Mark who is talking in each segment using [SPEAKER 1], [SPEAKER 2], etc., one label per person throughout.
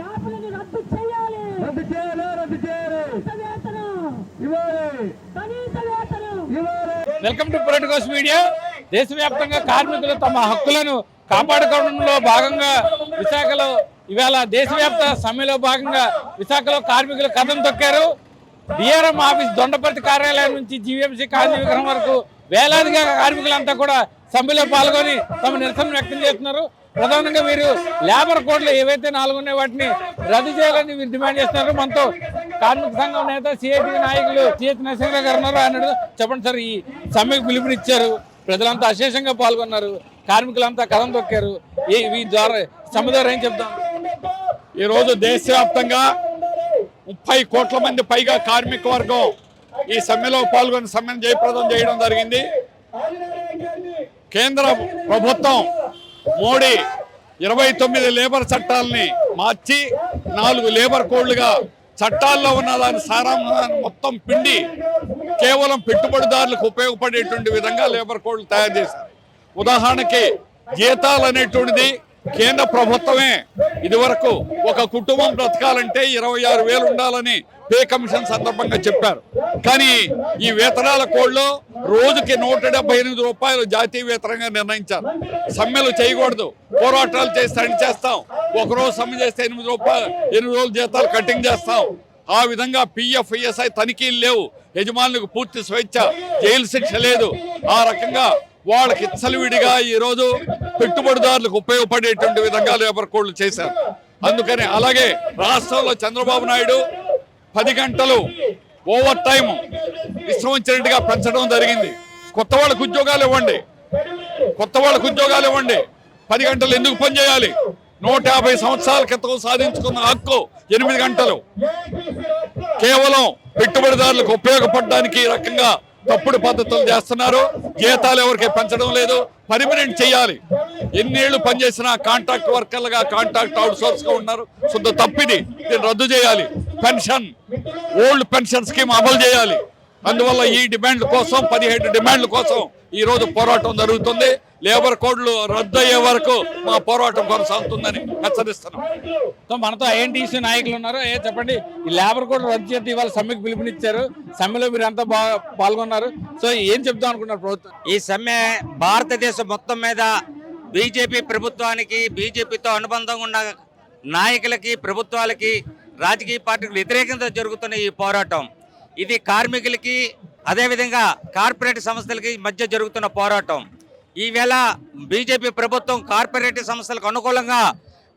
[SPEAKER 1] యాప్లను రద్దు చేయాలి.
[SPEAKER 2] రద్దు చేయాలి? రద్దు చేయాలి
[SPEAKER 1] కనీస వేతనం
[SPEAKER 2] ఇవ్వాలి.
[SPEAKER 1] కనీస వేతనం
[SPEAKER 2] ఇవ్వాలి.
[SPEAKER 3] Welcome to Politicos media. దేశవ్యాప్తంగా కార్మికులు తమ హక్కులను కాపాడుకోవడంలో భాగంగా విశాఖలో ఇవాళ దేశవ్యాప్త సమ్మెలో భాగంగా విశాఖలో కార్మికులు కథం తొక్కారు. డిఆర్ఎం ఆఫీస్ దొండపర్తి కార్యాలయం నుంచి జీవీఎంసీ గాంధీ విగ్రహం వరకు వేలాదిగా కార్మికులంతా కూడా సమ్మెలో పాల్గొని తమ నిరసన వ్యక్తం చేస్తున్నారు. ప్రధానంగా వీరు లేబర్ కోడ్లు ఏవైతే నాలుగున్నాయి వాటిని రద్దు చేయాలని వీరు డిమాండ్ చేస్తున్నారు. మనతో కార్మిక సంఘం నేత సిఐటి నాయకులు సిహెచ్ నరసింహరావు గారు ఉన్నారు. ఆయన చెప్పండి సార్ ఈ సమ్మెకు పిలుపునిచ్చారు. ప్రజలంతా అశేషంగా పాల్గొన్నారు. కార్మికులంతా కథం తొక్కారు. ఈ ఈ ద్వారా సమ్మె ద్వారా ఏం చెప్తాం?
[SPEAKER 4] ఈరోజు దేశవ్యాప్తంగా ముప్పై కోట్ల మంది పైగా కార్మిక వర్గం ఈ సమ్మెలో పాల్గొని సమ్మెను జయప్రదం చేయడం జరిగింది. కేంద్ర ప్రభుత్వం మోడీ ఇరవై తొమ్మిది లేబర్ చట్టాలని మార్చి నాలుగు లేబర్ కోడ్లుగా చట్టాల్లో ఉన్న దాని సారాంశాన్ని మొత్తం పిండి కేవలం పెట్టుబడిదారులకు ఉపయోగపడేటువంటి విధంగా లేబర్ కోడ్లు తయారు చేశారు. ఉదాహరణకి జీతాలు అనేటువంటిది కేంద్ర ప్రభుత్వమే ఇదివరకు ఒక కుటుంబం బ్రతకాలంటే ఇరవై ఆరు వేలు ఉండాలని పే కమిషన్ సందర్భంగా చెప్పారు. కానీ ఈ వేతనాల కోడ్లో రోజుకి నూట ఎనిమిది రూపాయలు జాతీయ వేతనంగా నిర్ణయించారు. సమ్మెలు చేయకూడదు. పోరాటాలు చేస్తే అని చేస్తాం. ఒకరోజు సమ్మె చేస్తే ఎనిమిది రూపాయలు ఎనిమిది రోజులు జీతాలు కటింగ్ చేస్తాం. ఆ విధంగా పిఎఫ్ ఈఎస్ఐ తనిఖీలు లేవు. యజమానులకు పూర్తి స్వేచ్ఛ జైలు శిక్ష లేదు. ఆ రకంగా వాళ్ళకి ఇచ్చలవిడిగా ఈరోజు పెట్టుబడిదారులకు ఉపయోగపడేటువంటి విధంగా లేబర్ కోడ్లు చేశారు. అందుకని అలాగే రాష్ట్రంలో చంద్రబాబు నాయుడు పది గంటలు ఓవర్ టైం విశ్రమించినట్టుగా పెంచడం జరిగింది. కొత్త వాళ్ళకు ఉద్యోగాలు ఇవ్వండి. కొత్త వాళ్ళకు ఉద్యోగాలు ఇవ్వండి. పది గంటలు ఎందుకు పని చేయాలి? నూట యాభై సంవత్సరాల క్రితం సాధించుకున్న హక్కు ఎనిమిది గంటలు. కేవలం పెట్టుబడిదారులకు ఉపయోగపడడానికి ఈ రకంగా తప్పుడు పద్ధతులు చేస్తున్నారు. జీతాలు ఎవరికి పెంచడం లేదు. పర్మనెంట్ చేయాలి. ఎన్నేళ్ళు పనిచేసినా కాంట్రాక్ట్ వర్కర్లుగా కాంట్రాక్ట్ అవుట్సోర్స్గా ఉన్నారు. శుద్ధ తప్పిది. దీన్ని రద్దు చేయాలి. పెన్షన్ ఓల్డ్ పెన్షన్ స్కీమ్ అమలు చేయాలి. అందువల్ల ఈ డిమాండ్ల కోసం పదిహేడు డిమాండ్ల కోసం ఈ రోజు పోరాటం జరుగుతుంది. లేబర్ కోడ్లు రద్దు అయ్యే వరకు మా పోరాటం కొనసాగుతుందని హెచ్చరిస్తున్నాం.
[SPEAKER 3] సో మనతో ఐఎన్టీసీ నాయకులు ఉన్నారు. ఏ చెప్పండి. ఈ లేబర్ కోడ్ రద్దు చేస్తే ఇవాళ సమ్మెకు పిలుపునిచ్చారు. సమ్మెలో మీరు అంతా బాగా పాల్గొన్నారు. సో ఏం చెప్దాం అనుకుంటున్నారు ప్రభుత్వం?
[SPEAKER 5] ఈ సమ్మె భారతదేశం మొత్తం మీద బీజేపీ ప్రభుత్వానికి బీజేపీతో అనుబంధంగా ఉన్న నాయకులకి ప్రభుత్వాలకి రాజకీయ పార్టీలకు వ్యతిరేకంగా జరుగుతున్న ఈ పోరాటం. ఇది కార్మికులకి అదేవిధంగా కార్పొరేట్ సంస్థలకి మధ్య జరుగుతున్న పోరాటం. ఈవేళ బీజేపీ ప్రభుత్వం కార్పొరేట్ సంస్థలకు అనుకూలంగా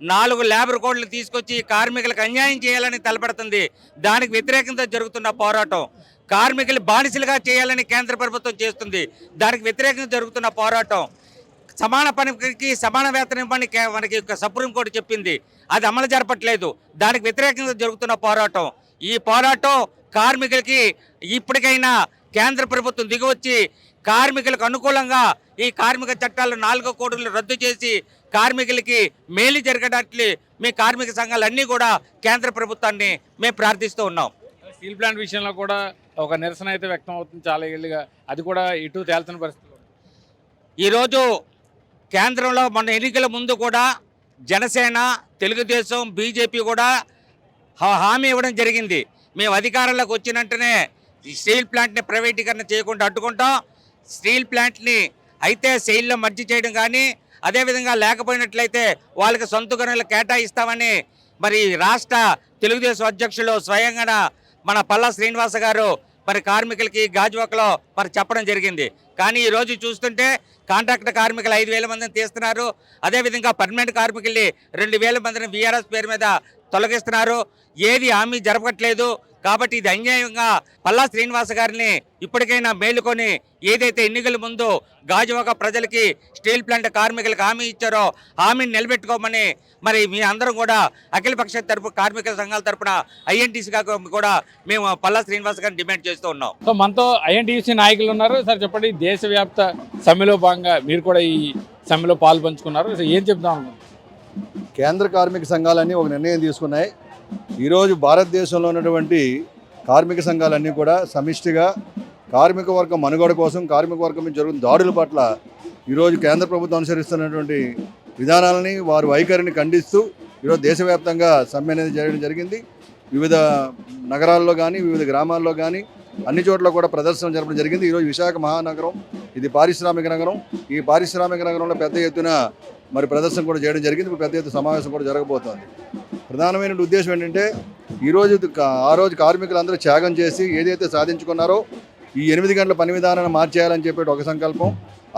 [SPEAKER 5] నాలుగు లేబర్ కోడ్లు తీసుకొచ్చి కార్మికులకు అన్యాయం చేయాలని తలపెడుతుంది. దానికి వ్యతిరేకంగా జరుగుతున్న పోరాటం. కార్మికులు బానిసలుగా చేయాలని కేంద్ర ప్రభుత్వం చేస్తుంది. దానికి వ్యతిరేకంగా జరుగుతున్న పోరాటం. సమాన పనికి సమాన వేతనం ఇవ్వని మనకి సుప్రీంకోర్టు చెప్పింది. అది అమలు జరపట్లేదు. దానికి వ్యతిరేకంగా జరుగుతున్న పోరాటం. ఈ పోరాటం కార్మికులకి ఇప్పటికైనా కేంద్ర ప్రభుత్వం దిగివచ్చి కార్మికులకు అనుకూలంగా ఈ కార్మిక చట్టాలు నాలుగో కోడులు రద్దు చేసి కార్మికులకి మేలు జరగడానికి మీ కార్మిక సంఘాలన్నీ కూడా కేంద్ర ప్రభుత్వాన్ని మేము ప్రార్థిస్తూ ఉన్నాం.
[SPEAKER 3] స్టీల్ ప్లాంట్ విషయంలో కూడా ఒక నిరసన అయితే వ్యక్తం అవుతుంది చాలా ఏళ్ళుగా. అది కూడా ఇటు తేల్చిన పరిస్థితి.
[SPEAKER 5] ఈరోజు కేంద్రంలో మొన్న ఎన్నికల ముందు కూడా జనసేన తెలుగుదేశం బీజేపీ కూడా హా- హామీ ఇవ్వడం జరిగింది. మేము అధికారంలోకి వచ్చిన వెంటనే స్టీల్ ప్లాంట్ని ప్రైవేటీకరణ చేయకుండా అడ్డుకుంటాం. స్టీల్ ప్లాంట్ని అయితే సెయిల్లో మర్జీ చేయడం కానీ అదేవిధంగా లేకపోయినట్లయితే వాళ్ళకి సొంత గనులు కేటాయిస్తామని మరి రాష్ట్ర తెలుగుదేశం అధ్యక్షులు స్వయంగా మన పల్లా శ్రీనివాస గారు మరి కార్మికులకి గాజువాకలో మరి చెప్పడం జరిగింది. కానీ ఈరోజు చూస్తుంటే కాంట్రాక్ట్ కార్మికులు ఐదు వేల మందిని తీస్తున్నారు. అదేవిధంగా పర్మనెంట్ కార్మికుల్ని రెండు వేల మందిని బీఆర్ఎస్ పేరు మీద తొలగిస్తున్నారు. ఏది హామీ జరపట్లేదు. కాబట్టి ఇది అన్యాయంగా పల్లా శ్రీనివాస గారిని ఇప్పటికైనా మేలుకొని ఏదైతే ఎన్నికల ముందు గాజువాక ప్రజలకి స్టీల్ ప్లాంట్ కార్మికులకు హామీ ఇచ్చారో హామీని నిలబెట్టుకోమని మరి మీ అందరం కూడా అఖిలపక్ష తరపు కార్మిక సంఘాల తరపున ఐఎన్టీసీగా కూడా మేము పల్లా శ్రీనివాస్ గారిని డిమాండ్ చేస్తూ ఉన్నాం.
[SPEAKER 3] సో మనతో ఐఎన్టీసీ నాయకులు ఉన్నారు. సార్ చెప్పండి దేశవ్యాప్త సమ్మెలో భాగంగా మీరు కూడా ఈ సమ్మెలో పాలు పంచుకున్నారు సో ఏం అనుకుంటున్నారు?
[SPEAKER 6] కేంద్ర కార్మిక సంఘాలన్నీ ఒక నిర్ణయం తీసుకున్నాయి. ఈరోజు భారతదేశంలో ఉన్నటువంటి కార్మిక సంఘాలన్నీ కూడా సమిష్టిగా కార్మిక వర్గం మనుగడ కోసం కార్మిక వర్గం మీద జరుగుతున్న దాడుల పట్ల ఈరోజు కేంద్ర ప్రభుత్వం అనుసరిస్తున్నటువంటి విధానాలని వారి వైఖరిని ఖండిస్తూ ఈరోజు దేశవ్యాప్తంగా సమ్మె అనేది జరగడం జరిగింది. వివిధ నగరాల్లో కానీ వివిధ గ్రామాల్లో కానీ అన్ని చోట్ల కూడా ప్రదర్శన జరపడం జరిగింది. ఈరోజు విశాఖ మహానగరం ఇది పారిశ్రామిక నగరం. ఈ పారిశ్రామిక నగరంలో పెద్ద ఎత్తున మరి ప్రదర్శన కూడా చేయడం జరిగింది. ఇప్పుడు పెద్ద ఎత్తున సమావేశం కూడా జరగబోతోంది. ప్రధానమైన ఉద్దేశం ఏంటంటే ఈరోజు ఆ రోజు కార్మికులందరూ త్యాగం చేసి ఏదైతే సాధించుకున్నారో ఈ ఎనిమిది గంటల పని విధానాన్ని మార్చేయాలని చెప్పేటి ఒక సంకల్పం.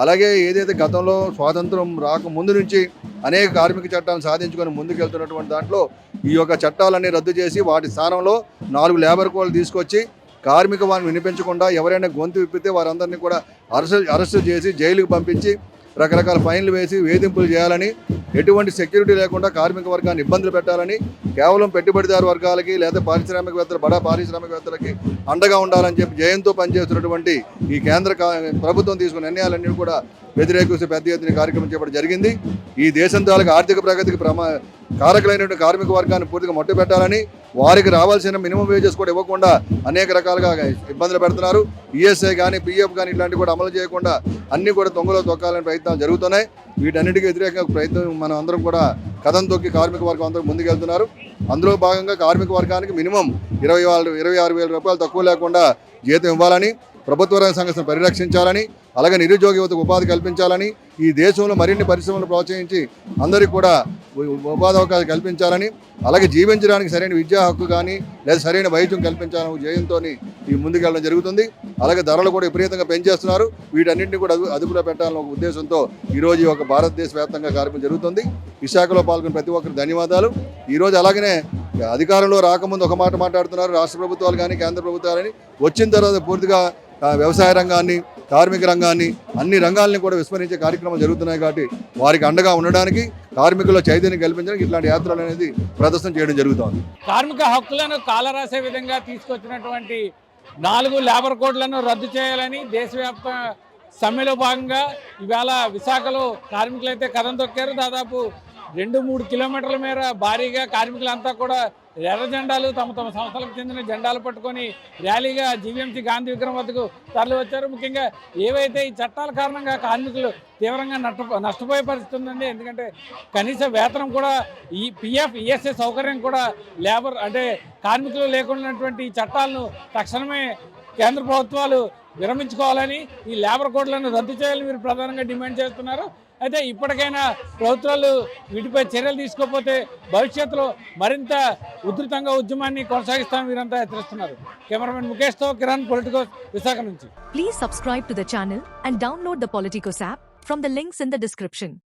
[SPEAKER 6] అలాగే ఏదైతే గతంలో స్వాతంత్రం రాక ముందు నుంచి అనేక కార్మిక చట్టాలను సాధించుకొని ముందుకెళ్తున్నటువంటి దాంట్లో ఈ యొక్క చట్టాలన్నీ రద్దు చేసి వాటి స్థానంలో నాలుగు లేబర్ కోడ్లు తీసుకొచ్చి కార్మిక వారిని వినిపించకుండా ఎవరైనా గొంతు విప్పితే వారందరినీ కూడా అరెస్ట్ అరెస్ట్ చేసి జైలుకు పంపించి రకరకాల ఫైన్లు వేసి వేధింపులు చేయాలని ఎటువంటి సెక్యూరిటీ లేకుండా కార్మిక వర్గాన్ని ఇబ్బందులు పెట్టాలని కేవలం పెట్టుబడిదారు వర్గాలకి లేదా పారిశ్రామికవేత్తలు బడా పారిశ్రామికవేత్తలకి అండగా ఉండాలని చెప్పి జయంతో పనిచేస్తున్నటువంటి ఈ కేంద్ర కా- ప్రభుత్వం తీసుకున్న నిర్ణయాలన్నీ కూడా వ్యతిరేకిస్తూ పెద్ద ఎత్తున కార్యక్రమం చేపట్టడం జరిగింది. ఈ దేశంతాలకు ఆర్థిక ప్రగతికి ప్రమా కారకులైనటువంటి కార్మిక వర్గాన్ని పూర్తిగా మొట్టపెట్టాలని వారికి రావాల్సిన మినిమం వేజెస్ కూడా ఇవ్వకుండా అనేక రకాలుగా ఇబ్బందులు పెడుతున్నారు. ఈఎస్ఐ కానీ పిఎఫ్ కానీ ఇట్లాంటివి కూడా అమలు చేయకుండా అన్ని కూడా తొంగలో తొక్కాలని ప్రయత్నాలు జరుగుతున్నాయి. వీటన్నిటికీ వ్యతిరేకంగా ప్రయత్నం మనం అందరం కూడా కథం తొక్కి కార్మిక వర్గం అందరూ ముందుకెళ్తున్నారు. అందులో భాగంగా కార్మిక వర్గానికి మినిమం ఇరవై ఆరు ఇరవై ఆరు వేల రూపాయలు తక్కువ లేకుండా జీతం ఇవ్వాలని ప్రభుత్వ రంగ సంస్థను పరిరక్షించాలని అలాగే నిరుద్యోగ యువతకు ఉపాధి కల్పించాలని ఈ దేశంలో మరిన్ని పరిశ్రమలు ప్రోత్సహించి అందరికీ కూడా ఉపాధి కల్పించాలని అలాగే జీవించడానికి సరైన విద్యా హక్కు కానీ లేదా సరైన వైద్యం కల్పించాలని జయంతో ఈ ముందుకెళ్ళడం జరుగుతుంది. అలాగే ధరలు కూడా విపరీతంగా పెంచేస్తున్నారు. వీటన్నింటినీ కూడా అదుపులో పెట్టాలని ఒక ఉద్దేశంతో ఈరోజు ఒక భారతదేశ వ్యాప్తంగా కార్యక్రమం జరుగుతుంది. విశాఖలో పాల్గొన్న ప్రతి ఒక్కరికి ధన్యవాదాలు. ఈరోజు అలాగనే అధికారంలో రాకముందు ఒక మాట మాట్లాడుతున్నారు. రాష్ట్ర ప్రభుత్వాలు కానీ కేంద్ర ప్రభుత్వాలు కానీ వచ్చిన తర్వాత పూర్తిగా వ్యవసాయ రంగాన్ని కార్మిక రంగాన్ని అన్ని రంగాల్ని కూడా విస్మరించే కార్యక్రమాలు జరుగుతున్నాయి కాబట్టి వారికి అండగా ఉండడానికి కార్మికుల చైతన్యం కల్పించడానికి ఇట్లాంటి యాత్రలు అనేది ప్రదర్శన చేయడం జరుగుతుంది.
[SPEAKER 3] కార్మిక హక్కులను కాలరాసే విధంగా తీసుకొచ్చినటువంటి నాలుగు లేబర్ కోడ్లను రద్దు చేయాలని దేశవ్యాప్త సమ్మెలో భాగంగా ఇవాళ విశాఖలో కార్మికులైతే కథం తొక్కారు. దాదాపు రెండు మూడు కిలోమీటర్ల మేర భారీగా కార్మికులంతా కూడా ఎర్ర జెండాలు తమ తమ సంస్థలకు చెందిన జెండాలు పట్టుకొని ర్యాలీగా జీవీఎంసీ గాంధీ విగ్రహం వద్దకు తరలి వచ్చారు. ముఖ్యంగా ఏవైతే ఈ చట్టాల కారణంగా కార్మికులు తీవ్రంగా నష్ట నష్టపోయే పరిస్థితి ఉందండి. ఎందుకంటే కనీస వేతనం కూడా ఈ పిఎఫ్ ఈఎస్ఏ సౌకర్యం కూడా లేబర్ అంటే కార్మికులు లేకుండా ఈ చట్టాలను తక్షణమే కేంద్ర ప్రభుత్వాలు విరమించుకోవాలని ఈ లేబర్ కోడ్లను రద్దు చేయాలని మీరు ప్రధానంగా డిమాండ్ చేస్తున్నారు. అయితే ఇప్పటికైనా ప్రభుత్వాలు వీటిపై చర్యలు తీసుకోకపోతే భవిష్యత్తులో మరింత ఉధృతంగా ఉద్యమాన్ని కొనసాగిస్తామని వీరంతా హెచ్చరిస్తున్నారు. కెమెరామెన్ ముఖేష్తో కిరణ్ పొలిటికో విశాఖ నుంచి.
[SPEAKER 7] Please subscribe to the channel and download the Politicos app from the links in the description